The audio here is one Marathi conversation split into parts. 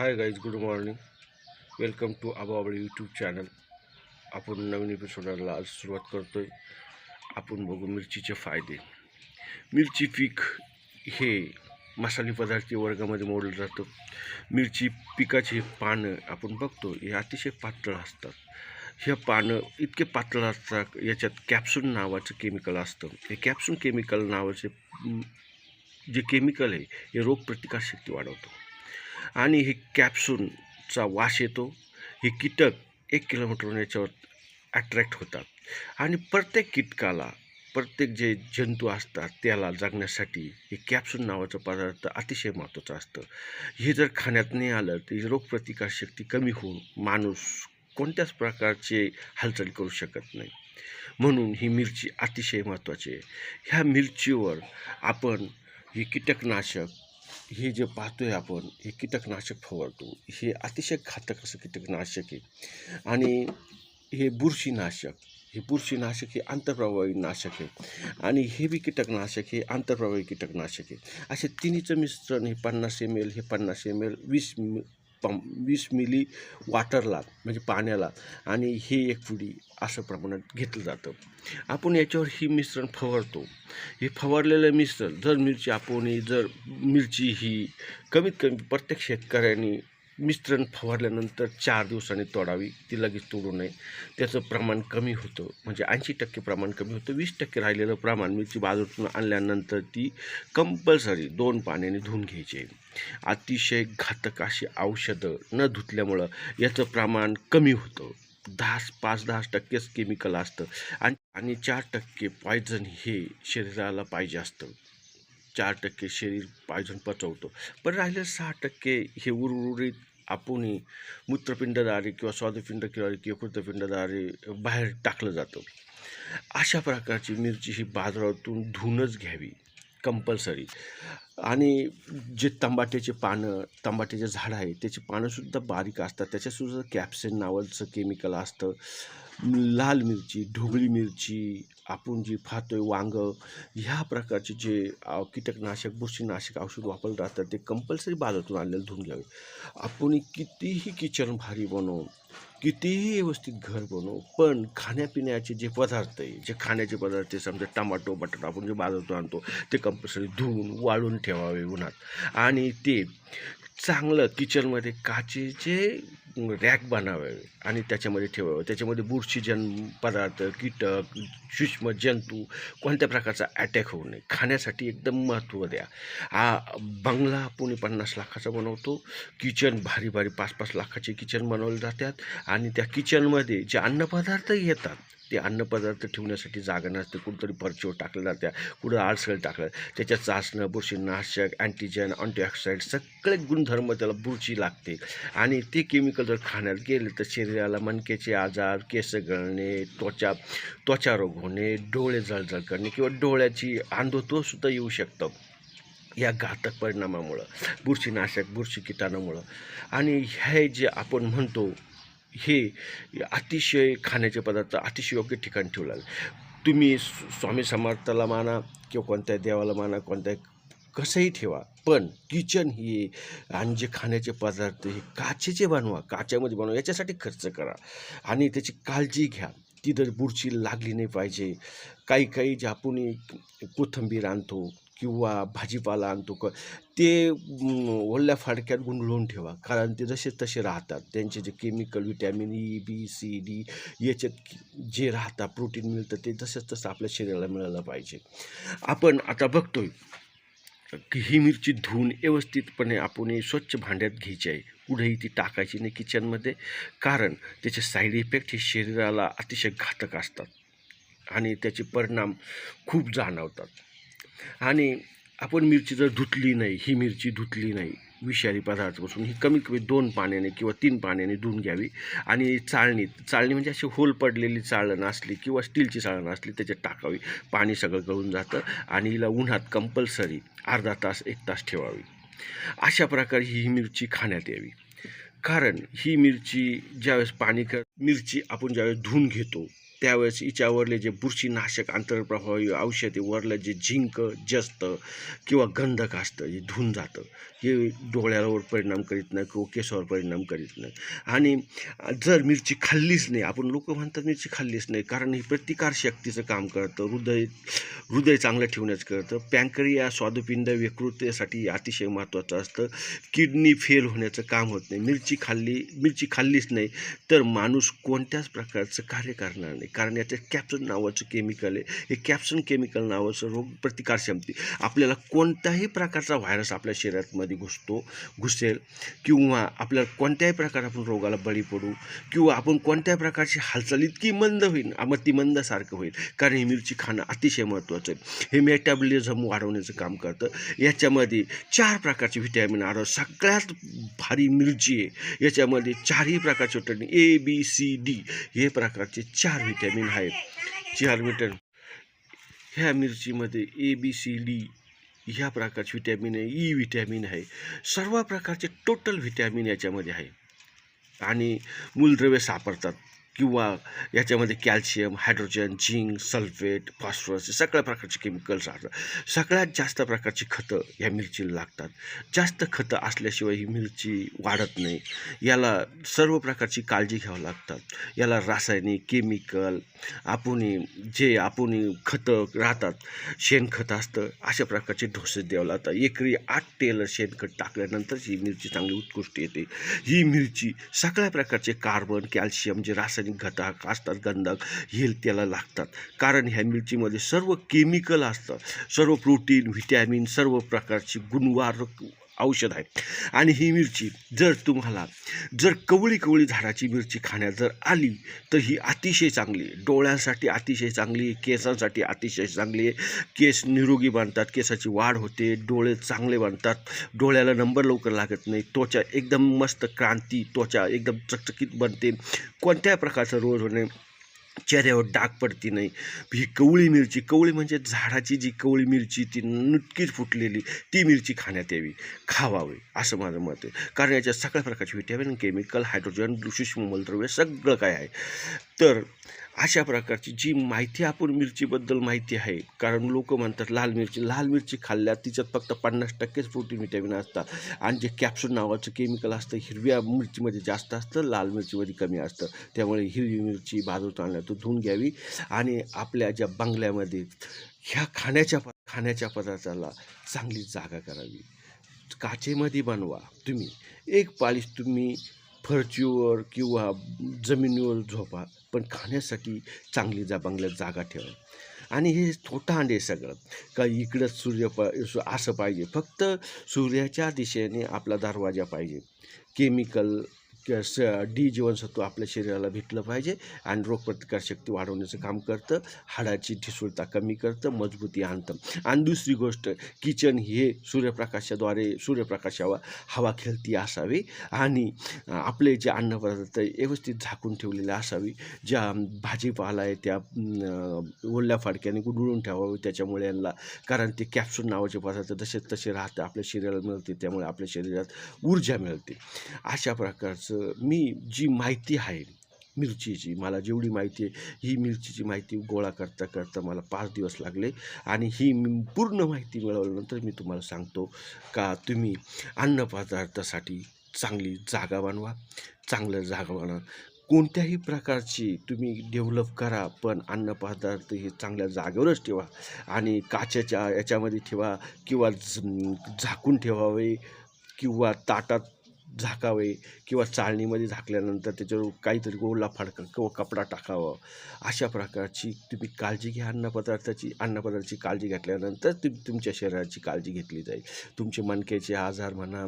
Hi guys good morning welcome to Abavadi YouTube channel आपण नवीन एपिसोडाला आज सुरुवात करतोय. आपण बघू मिरचीचे फायदे. मिरची पीक हे मसाले पदार्थ वर्गामध्ये मोडलं जातं. मिरची पिकाची पानं आपण बघतो हे अतिशय पातळ असतात. ह्या पानं इतके पातळ असतात याच्यात कॅप्सून नावाचं केमिकल असतं. हे कॅप्सून केमिकल नावाचे जे केमिकल आहे हे रोगप्रतिकारशक्ती वाढवतं. आणि हे कॅप्सूनचा वास येतो. हे कीटक एक किलोमीटरहून याच्यावर अट्रॅक्ट होतात. आणि प्रत्येक कीटकाला प्रत्येक जे जंतू असतात त्याला जगण्यासाठी हे कॅप्सून नावाचं पदार्थ अतिशय महत्त्वाचं असतं. हे जर खाण्यात नाही आलं तर रोगप्रतिकारशक्ती कमी होऊन माणूस कोणत्याच प्रकारचे हालचाल करू शकत नाही. म्हणून ही मिरची अतिशय महत्त्वाची आहे. ह्या मिरचीवर आपण ही कीटकनाशक हे जे पाहतोय आपण हे कीटकनाशक फवारतो हे अतिशय घातक असं कीटकनाशक आहे. आणि हे बुरशीनाशक हे बुरशीनाशक हे आंतरप्रवाही नाशक आहे. आणि हे बी कीटकनाशक हे आंतरप्रवाही कीटकनाशक आहे. असे तिन्हीचं मिश्रण हे पन्नास एम एल हे पन्नास एम एल वीस मि वीस मिली वाटरला म्हणजे पाण्याला आणि हे एक पुडी असं प्रमाणात घेतलं जातं. आपण याच्यावर ही मिश्रण फवारतो. हे फवारलेलं मिश्रण जर मिरची आपण जर मिरची ही कमीत कमी प्रत्येक शेतकऱ्यांनी मिश्रण फवारल्यानंतर चार दिवसांनी तोडावी ती लगेच तोडू नये. त्याचं प्रमाण कमी होतं. म्हणजे ऐंशी टक्के प्रमाण कमी होतं. वीस टक्के राहिलेलं प्रमाण मिरची बाजारातून आणल्यानंतर ती कंपल्सरी दोन पाण्याने धुवून घ्यायची. अतिशय घातक अशी औषधं न धुतल्यामुळं याचं प्रमाण कमी होतं. दहा पाच दहा टक्केच केमिकल असतं. आणि आणि चार टक्के पॉयझन हे शरीराला पाहिजे असतं. चार टक्के शरीर पायझन पचवतो. पण राहिले सहा टक्के हे उर्वरित आपण मूत्रपिंडद्वारे किंवा स्वादुपिंडद्वारे किंवा कृतपिंडद्वारे बाहेर टाकलं जातं. अशा प्रकारची मिरची ही बाजारातून धुवूनच घ्यावी कंपल्सरी आणि जे तंबाट्याचे पानं तंबाट्याचे झाडं आहे त्याची पानंसुद्धा बारीक असतात. त्याच्यासुद्धा कॅप्सिन नावाचं केमिकल असतं. लाल मिरची ढोबळी मिरची आपण जी पाहतोय वांगं ह्या प्रकारचे जे कीटकनाशक बुरशीनाशक औषध वापरलं जातात ते कंपल्सरी बाजारातून आणलेलं धुवून घ्यावे. आपण कितीही किचन भारी बनवू कितीही व्यवस्थित घर बनवू पण खाण्यापिण्याचे जे पदार्थ आहे जे खाण्याचे पदार्थ आहे समजा टमाटो बटाटा आपण जे बाजारातून आणतो ते कंपल्सरी धुवून वाळून ठेवावे उन्हात. आणि ते चांगलं किचनमध्ये काचेचे रॅक बनावे आणि त्याच्यामध्ये ठेवावं. त्याच्यामध्ये बुरशीजन पदार्थ कीटक सूक्ष्म जंतू कोणत्या प्रकारचा अटॅक होऊ नये. खाण्यासाठी एकदम महत्त्व द्या. हा बंगला आपण पन्नास लाखाचा बनवतो. किचन भारी भारी पाच पाच लाखाचे किचन बनवले जातात आणि त्या किचनमध्ये जे अन्नपदार्थ येतात ते अन्नपदार्थ ठेवण्यासाठी जागा नसते. कुठंतरी परचीवर टाकल्या जात्या. कुठं आळसळ टाकलं. त्याच्या चाचणं बुरशीनाशक अँटीजन अँटीऑक्सिडाईड सगळे गुणधर्म त्याला बुरशी लागते. आणि ते केमिकल जर खाण्यात गेले तर शरीराला मनकेचे आजार केस गळणे त्वचा त्वचा रोग होणे डोळे जळजळ करणे किंवा डोळ्याची अंधत्वसुद्धा येऊ शकतं. या घातक परिणामामुळं बुरशीनाशक बुरशी किटाणामुळं. आणि हे जे आपण म्हणतो हे अतिशय खाण्याचे पदार्थ अतिशय योग्य ठिकाणी ठेवला तुम्ही स्वामी समर्थाला माना किंवा कोणत्या देवाला माना कोणत्या कसंही ठेवा पण किचन ही आणि जे खाण्याचे पदार्थ हे काचेचे बनवा काच्यामध्ये बनवा याच्यासाठी खर्च करा आणि त्याची काळजी घ्या. ती जर बुरशी लागली नाही पाहिजे काही काही जे आपण कोथिंबीर आणतो किंवा भाजीपाला आणतो क ते ओल्या फाडक्यात गुंडळून ठेवा. कारण ते जसे तसे राहतात. त्यांचे जे chemical vitamin E B C D याच्यात जे राहतात प्रोटीन मिळतं ते तसंच तसं आपल्या शरीराला मिळालं पाहिजे. आपण आता बघतोय की ही मिरची धुवून व्यवस्थितपणे आपण स्वच्छ भांड्यात घ्यायची आहे. कुठेही ती टाकायची नाही किचनमध्ये कारण त्याचे साईड इफेक्ट हे शरीराला अतिशय घातक असतात. आणि त्याचे परिणाम खूप जाणवतात. आणि आपण मिरची जर धुतली नाही ही मिरची धुतली नाही विषारी पदार्थापासून ही कमीत कमी दोन पाण्याने किंवा तीन पाण्याने धुवून घ्यावी. आणि चाळणी चाळणी म्हणजे अशी होल पडलेली चाळण असली किंवा स्टीलची चाळण असली त्याच्यात टाकावी. पाणी सगळं गळून जातं आणि हिला उन्हात कंपल्सरी अर्धा तास एक तास ठेवावी. अशा प्रकारे ही मिरची खाण्यात यावी. कारण ही मिरची ज्यावेळेस पाणी कर मिरची आपण ज्यावेळेस धुवून घेतो त्यावेळेस हिच्यावरले जे बुरशीनाशक आंतरप्रभावी औषधे वरलं जे झिंक जस्त किंवा गंधक असतं हे धुऊन जातं. हे डोळ्यावर परिणाम करीत नाही किंवा केसावर परिणाम करीत नाही. आणि जर मिरची खाल्लीच नाही आपण लोक म्हणतात मिरची खाल्लीच नाही कारण ही प्रतिकारशक्तीचं काम करतं हृदय हृदय चांगलं ठेवण्याचं करतं. पँकरिया स्वादुपिंड विकृतीसाठी अतिशय महत्त्वाचं असतं. किडनी फेल होण्याचं काम होत नाही. मिरची खाल्ली मिरची खाल्लीच नाही तर माणूस कोणत्याच प्रकारचं कार्य करणार नाही. कारण याच्यात कॅप्सन नावाचं केमिकल आहे. हे कॅप्सन केमिकल नावाचं रोग प्रतिकारक्षमती आपल्याला कोणत्याही प्रकारचा व्हायरस आपल्या शरीरामध्ये घुसतो घुसेल किंवा आपल्याला कोणत्याही प्रकार आपण रोगाला बळी पडू किंवा आपण कोणत्याही प्रकारची हालचाल इतकी मंद होईल मतिमंदासारखं होईल. कारण ही मिरची खाणं अतिशय महत्त्वाचं आहे. हे मेटाबॉलिझम वाढवण्याचं काम करतं. याच्यामध्ये चार प्रकारचे व्हिटॅमिन आढळ सगळ्यात भारी मिरची आहे. याच्यामध्ये चारही प्रकारचे vitamin A B C D हे प्रकारचे चार व्हिटॅमिन आहेत. चार व्हिटॅमिन. ह्या मिरचीमध्ये ए बी सी डी ह्या प्रकारचे व्हिटॅमिन आहे ई व्हिटॅमिन आहे. सर्व प्रकारचे टोटल व्हिटॅमिन याच्यामध्ये आहे. आणि मूलद्रव्य सापडतात. किंवा याच्यामध्ये calcium hydrogen zinc sulphate phosphorus हे सगळ्या प्रकारचे केमिकल्स असतात सगळ्यात जास्त प्रकारची खतं या मिरचीला लागतात. जास्त खतं असल्याशिवाय ही मिरची वाढत नाही. याला सर्व प्रकारची काळजी घ्यावं लागतात. याला रासायनिक केमिकल आपण जे आपण खतं राहतात शेणखत असतं अशा प्रकारचे ढोसे द्यावं लागतात. एकरी आठ टेलर शेणखत टाकल्यानंतरच ही मिरची चांगली उत्कृष्ट येते. ही मिरची सगळ्या प्रकारचे कार्बन कॅल्शियम जे रासायनिक घटक असतात गंधक हे त्याला लागतात. कारण ह्या मिरचीमध्ये सर्व केमिकल असतं. सर्व प्रोटीन व्हिटॅमिन सर्व प्रकारची गुणवार औषध आहे. आणि ही मिरची जर तुम्हाला जर कवळी कवळी झाडाची मिरची खाण्यात जर आली तर ही अतिशय चांगली आहे. डोळ्यांसाठी अतिशय चांगली आहे केसांसाठी अतिशय चांगली आहे. केस निरोगी बांधतात केसाची वाढ होते डोळे चांगले बनतात. डोळ्याला नंबर लवकर लागत नाही त्वचा एकदम मस्त क्रांती त्वचा एकदम चकचकीत बनते. कोणत्याही प्रकारचा रोग होणे चेहऱ्यावर डाग पडती नाही. ही कवळी मिरची कवळी म्हणजे झाडाची जी कवळी मिरची ती नुटकीच फुटलेली ती मिरची खाण्यात यावी. खावावी असं माझं मत आहे. कारण याच्यात सगळ्या प्रकारचे व्हिटॅमिन केमिकल हायड्रोजन सूक्ष्म मूलद्रव्य सगळं काय आहे? तर अशा प्रकारची जी माहिती आपण मिरचीबद्दल माहिती आहे कारण लोक म्हणतात लाल मिरची लाल मिरची खाल्ल्यात तिच्यात फक्त पन्नास टक्केच प्रोटीन व्हिटॅमिन असतात. आणि जे कॅप्सूल नावाचं केमिकल असतं हिरव्या मिरचीमध्ये जास्त असतं लाल मिरचीमध्ये कमी असतं. त्यामुळे हिरवी मिरची बाजूत आणल्यातून धुवून घ्यावी. आणि आपल्या ज्या बंगल्यामध्ये ह्या खाण्याच्या प खाण्याच्या पदार्थाला चांगली जागा करावी. काचेमध्ये बनवा तुम्ही. एक पाळीस तुम्ही फरचीवर किंवा जमिनीवर झोपा पण खाण्यासाठी चांगली जा बंगल्यात जागा ठेवा. आणि हे थोटांड आहे सगळं. का इकडंच सूर्य प असं पाहिजे. फक्त सूर्याच्या दिशेने आपला दरवाजा पाहिजे. केमिकल डी जीवनसत्व आपल्या शरीराला भेटलं पाहिजे आणि रोगप्रतिकारशक्ती वाढवण्याचं काम करतं. हाडाची ठिसूळता कमी करतं मजबूती आणतं. आणि दुसरी गोष्ट किचन हे सूर्यप्रकाशाद्वारे सूर्यप्रकाशावर हवा खेळती असावी आणि आपले जे अन्नपदार्थ व्यवस्थित झाकून ठेवलेले असावी ज्या भाजीपाला आहे त्या ओल्या फाडक्याने गुंडळून ठेवावे त्याच्यामुळे यांना कारण ते कॅप्सूल नावाचे पदार्थ जसे तसे राहतं आपल्या शरीराला मिळते त्यामुळे आपल्या शरीरात ऊर्जा मिळते. अशा प्रकारचं मी जी माहिती आहे मिरचीची मला जेवढी माहिती आहे ही मिरचीची माहिती गोळा करता करता मला पाच दिवस लागले आणि ही पूर्ण माहिती मिळवल्यानंतर मी तुम्हाला सांगतो का तुम्ही अन्नपदार्थासाठी चांगली जागा बनवा चांगलं जागा बनवा. कोणत्याही प्रकारची तुम्ही डेव्हलप करा पण अन्नपदार्थ हे चांगल्या जागेवरच ठेवा आणि काचेच्या याच्यामध्ये ठेवा किंवा झाकून ठेवावे किंवा ताटात झाकावे किंवा चाळणीमध्ये झाकल्यानंतर त्याच्यावर काहीतरी ओला फाडका किंवा कपडा टाकावा. अशा प्रकारची तुम्ही काळजी घ्या अन्नपदार्थाची अन्नपदार्थाची काळजी घेतल्यानंतर तुम्ही तुमच्या शरीराची काळजी घेतली जाईल. तुमचे मणक्याचे आजार म्हणा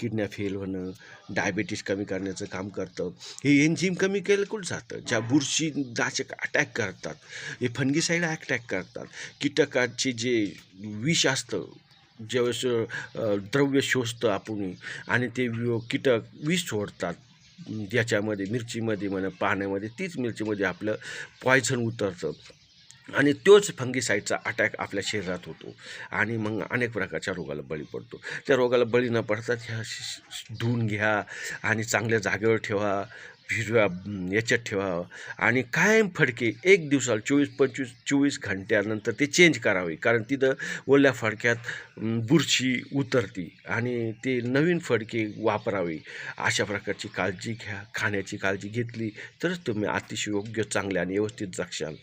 किडन्या फेल होणं डायबेटीस कमी करण्याचं काम करतं. हे एन्झिम कमी केलं कुठं जातं. ज्या बुरशी दाचक अटॅक करतात हे फनगीसाईड अटॅक करतात. कीटकाचे जे विष असतं ज्यावेळेस द्रव्य शोषतं आपण आणि ते वि- कीटक विष सोडतात याच्यामध्ये मिरचीमध्ये म्हणा पाण्यामध्ये तीच मिरचीमध्ये आपलं पॉयझन उतरतं. आणि तोच फंगीसाईडचा अटॅक आपल्या शरीरात होतो. आणि मग अनेक प्रकारच्या रोगाला बळी पडतो. त्या रोगाला बळी न पडतात ह्या श- धुवून घ्या आणि चांगल्या जागेवर ठेवा. हिरव्या याच्यात ठेवावं. आणि कायम फडके एक दिवसाला चोवीस पंचवीस चोवीस घंट्यानंतर ते चेंज करावे. कारण तिथं ओल्या फडक्यात बुरशी उतरती आणि ते नवीन फडके वापरावे. अशा प्रकारची काळजी घ्या. खाण्याची काळजी घेतली तरच तुम्ही अतिशय योग्य चांगले आणि व्यवस्थित जगशाल